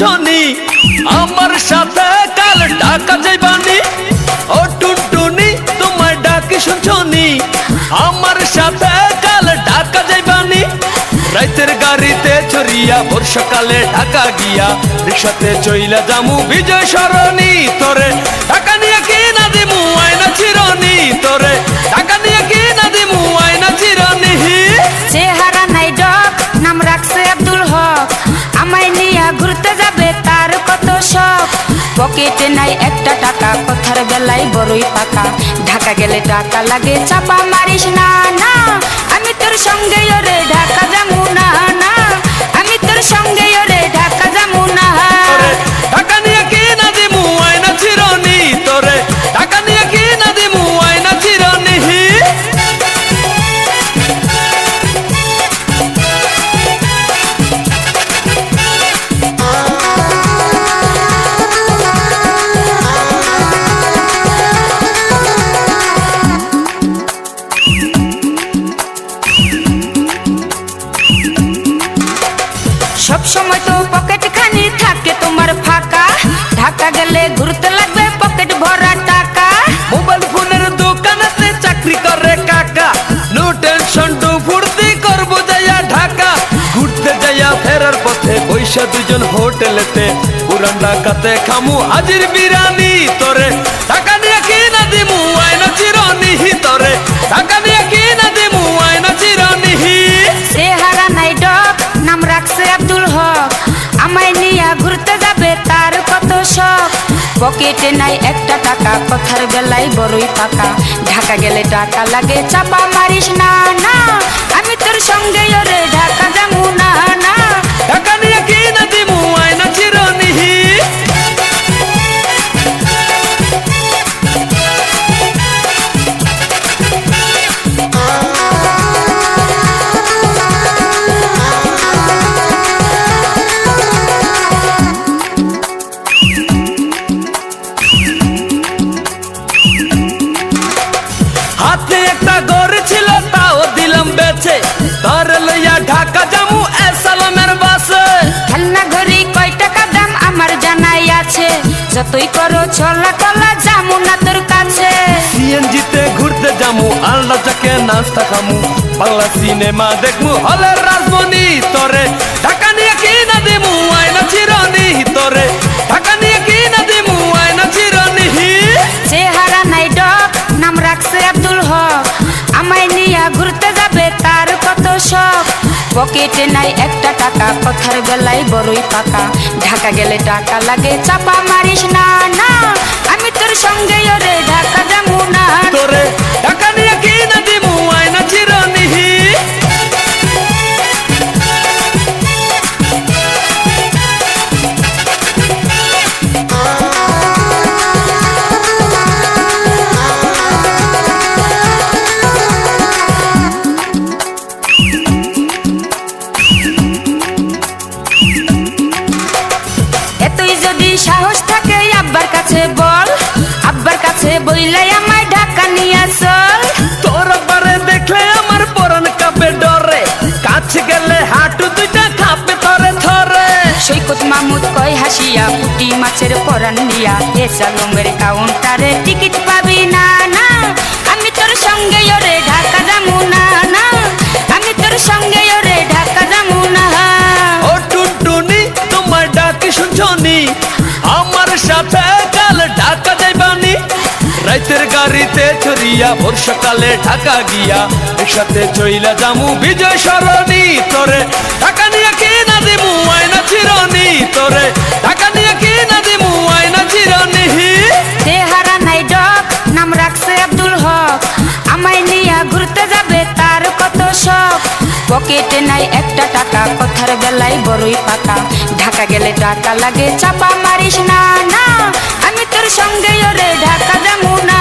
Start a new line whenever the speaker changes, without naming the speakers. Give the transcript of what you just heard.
টুনটুনি আমার সাথে কাল ডাকা যাইবানি। ও টুনটুনি তোমার ডাকি শুনছনি। আমার সাথে কাল ডাকা যাইবানি। রাইতের গাড়িতে চড়িয়া ভোর ঢাকা গিয়া রিক্সাতে চইলা
জামু বিজয় সরণি। তোরে ঢাকা নিয়ে কি না দিমু, আয়না চিরনি তোরে পকেটে নাই একটা টাকা, কথার বেলায় বড়ই পাকা ঢাকা গেলে টাকা লাগে, চাপা মারিস না না। আমি তোর সঙ্গে ওরে ঢাকা যাব। সব সময় তো পকেট খানি থাকে তোমার ফাঁকা। ঢাকা গেলে ঘুরতে লাগবে পকেট ভরা টাকা।
মোবাইল ফোনের দোকানেতে চাকরি করে কাকা। নো টেনশন টু ফুর্তি করব যাইয়া ঢাকা। ঘুরতে যাইয়া ফেরার পথে পয়সা দুজন হোটেলেতে। পুরান ঢাকাতে খামু হাজির বিরানি তোরে। টাকা নিয়ে কি না দিমু, আয়না চিরনি তোরে টাকা নিয়ে কি না দিমু
পকেটে নাই একটা টাকা, কথার বেলায় বড়ই পাকা। ঢাকা গেলে টাকা লাগে, চাপা মারিস না না। আমি তোর সঙ্গে ঢাকা যাব, না না।
হাতে একটা গড় ছিল তাও দিলাম বেচে। ধর লইয়া ঢাকা জামু এসালামের বাসে।
খেলনা ঘড়ি কয় টাকা দাম আমার জানাই আছে। যতই করো ছলা কলা যাব না তোর কাছে।
সিএনজিতে ঘুরতে জামু আল্লাহ যাকে নাস্তা খামু। বাংলা সিনেমা দেখমু হলের রাজমণি তোরে। ঢাকা নিয়ে কি না দিমু আয়না চিরনি তোরে।
ঘুরতে যাবে, তার কত শখ? পকেটে নাই একটা টাকা, কথার বেলায় বড়ই পাকা। ঢাকা গেলে টাকা লাগে, চাপা মারিস না না। আমি তোর সঙ্গে ওরে ঢাকা যাব না।
তোরে ঢাকা নিয়ে কি না দিমু আয়না চিরনি
সাহস থাকে আব্বার কাছে বল। আব্বার কাছে বইলাই আমায় ঢাকা নিয়ে চল।
তোর বারে দেখলে আমার পরন কাপে ডরে। কাছে গেলে হাঁটু দুইটা খাপে ধরে ধরে।
সৈকত মাহমুদ কয় হাসিয়া পুটি মাছের পরান নিয়া এ সালুমের কাউন্টারে টিকিট পাবি না না। আমি তোর সঙ্গে ওরে ঢাকা যাব না না। আমি তোর সঙ্গে ওরে ঢাকা যাব না।
ও টুনটুনি তোমার ডাক শুনছনি আমার কাল ঢাকা যাইবানি রাইতের গাড়িতে ছড়িয়া ভোর সকালে ঢাকা গিয়া একসাথে চইলা জামু বিজয় সরণি তোরে। ঢাকা নিয়ে কি না দিমু আয়না চিরনি তোরে। ঢাকা নিয়ে কি না দিমু আয়না চিরনি
চেহারা নাই ডক নাম রাখছে আব্দুল হক। আমায় নিয়ে ঘুরতে যাবে তার কত শখ। পকেটে নাই একটা টাকা, কথার বেলায় বড়ই পাকা ঢাকা গেলে টাকা লাগে, চাপা মারিস না না। আমি তোর সঙ্গে ওরে ঢাকা যাব না।